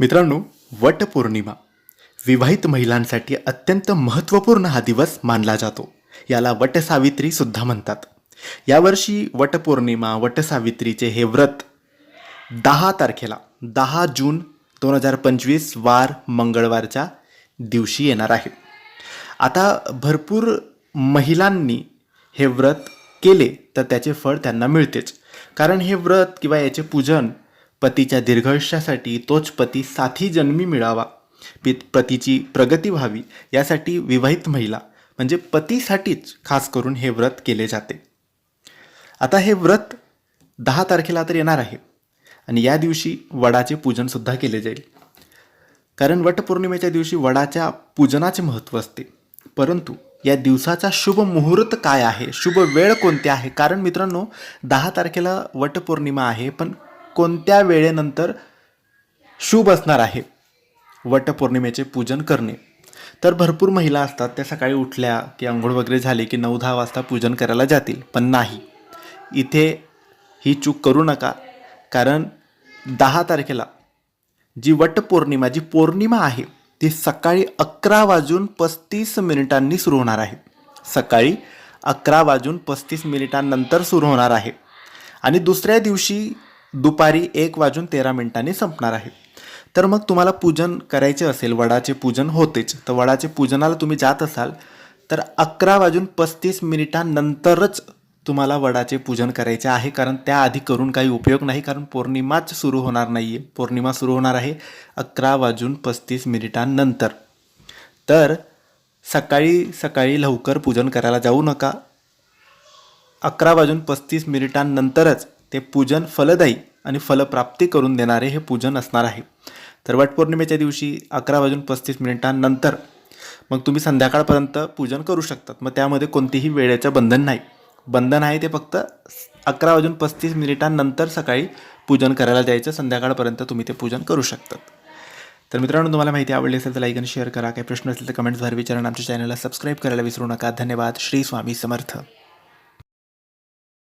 मित्रांनो वटपौर्णिमा. विवाहित महिलांसाठी अत्यंत महत्त्वपूर्ण हा दिवस मानला जातो. याला वटसावित्री सुद्धा म्हणतात. यावर्षी वटपौर्णिमा वटसावित्रीचे हे व्रत दहा तारखेला दहा जून दोन हजार पंचवीस वार मंगळवारच्या दिवशी येणार आहे. आता भरपूर महिलांनी हे व्रत केले तर त्याचे फळ त्यांना मिळतेच. कारण हे व्रत किंवा याचे पूजन पतीच्या दीर्घायुष्यासाठी तोच पती साथी जन्मी मिळावा. पित पतीची प्रगती व्हावी यासाठी विवाहित महिला म्हणजे पतीसाठीच खास करून हे व्रत केले जाते. आता हे व्रत दहा तारखेला तर येणार आहे. आणि या दिवशी वडाचे पूजनसुद्धा केले जाईल. कारण वटपौर्णिमेच्या दिवशी वडाच्या पूजनाचे महत्त्व असते. परंतु या दिवसाचा शुभ मुहूर्त काय आहे? शुभ वेळ कोणते आहे? कारण मित्रांनो दहा तारखेला वटपौर्णिमा आहे पण कोणत्या वेळेनंतर शुभ असणार आहे? वटपौर्णिमेचे पूजन करणे. तर भरपूर महिला असतात त्या सकाळी उठल्या की आंघोळ वगैरे झाली की नऊ दहा वाजता पूजन करायला जातील पण नाही. इथे ही चूक करू नका कारण दहा तारखेला जी वटपौर्णिमा जी पौर्णिमा आहे ती सकाळी अकरा वाजून पस्तीस मिनिटांनी सुरू होणार आहे. सकाळी अकरा वाजून पस्तीस मिनिटांनंतर सुरू होणार आहे. आणि दुसऱ्या दिवशी दुपारी एक वाजून तेरा मिनिटांनी संपणार आहे. तर मग तुम्हाला पूजन करायचे असेल वडाचे पूजन होतेच. तर वडाचे पूजनाला तुम्ही जात असाल तर अकरा वाजून पस्तीस मिनिटांनंतरच तुम्हाला वडाचे पूजन करायचे आहे. कारण त्याआधी करून काही उपयोग नाही कारण पौर्णिमाच सुरू होणार नाही आहे पौर्णिमा सुरू होणार आहे अकरा वाजून पस्तीस मिनिटांनंतर. तर सकाळी सकाळी लवकर पूजन करायला जाऊ नका. अकरा वाजून पस्तीस मिनिटांनंतरच ते पूजन फलदायी आणि फलप्राप्ती करून देणारे हे पूजन असणार आहे. तर वटपौर्णिमेच्या दिवशी अकरा वाजून पस्तीस मिनिटांनंतर मग तुम्ही संध्याकाळपर्यंत पूजन करू शकतात. मग त्यामध्ये कोणतेही वेळेचं बंधन नाही. बंधन आहे ते फक्त अकरा वाजून पस्तीस मिनिटांनंतर सकाळी पूजन करायला जायचं. संध्याकाळपर्यंत तुम्ही ते पूजन करू शकतात. तर मित्रांनो तुम्हाला माहिती आवडली असेल तर लाईक आणि शेअर करा. काही प्रश्न असेल तर कमेंट्सद्वारे विचारून आमच्या चॅनलला सबस्क्राईब करायला विसरू नका. धन्यवाद. श्री स्वामी समर्थ.